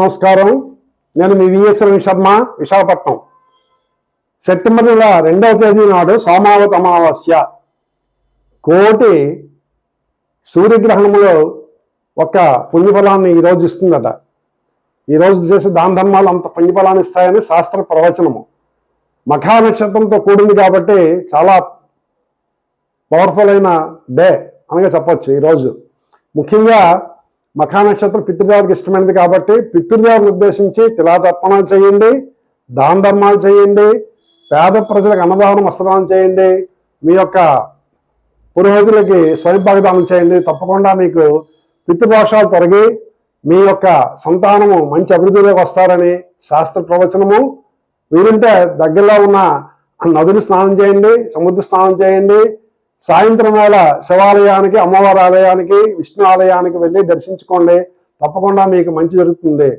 నమస్కారం. నేను మీ విఎస్ఎం శర్మ విశాఖపట్నం. సెప్టెంబర్ నెల రెండవ తేదీ నాడు సోమావత అమావాస్య. కోటి సూర్యగ్రహణంలో ఒక పుణ్యఫలాన్ని ఈరోజు ఇస్తుందట. ఈరోజు చేసే దాన ధర్మాలు అంత పుణ్యఫలాన్ని ఇస్తాయని శాస్త్ర ప్రవచనము. మఖా నక్షత్రంతో కూడింది కాబట్టి చాలా పవర్ఫుల్ అయిన డే అనగా చెప్పచ్చు ఈరోజు ముఖ్యంగా మఖా నక్షత్రం పితృదేవుడికి ఇష్టమైనది కాబట్టి పితృదేవతను ఉద్దేశించి తిలాతర్పణాలు చేయండి దాన ధర్మాలు చేయండి పేద ప్రజలకు అన్నదానం వస్త్రదానం చేయండి మీ యొక్క పురోహితులకి స్వయంభాగదానం చేయండి. తప్పకుండా మీకు పితృదోషాలు తొలగి మీ యొక్క సంతానము మంచి అభివృద్ధిలోకి వస్తారని శాస్త్ర ప్రవచనము. వీలుంటే దగ్గరలో ఉన్న నదులు స్నానం చేయండి సముద్ర స్నానం చేయండి సాయంత్రం వేళ శివాలయానికి అమ్మవారి ఆలయానికి విష్ణు ఆలయానికి వెళ్ళి దర్శించుకోండి. తప్పకుండా మీకు మంచి జరుగుతుంది.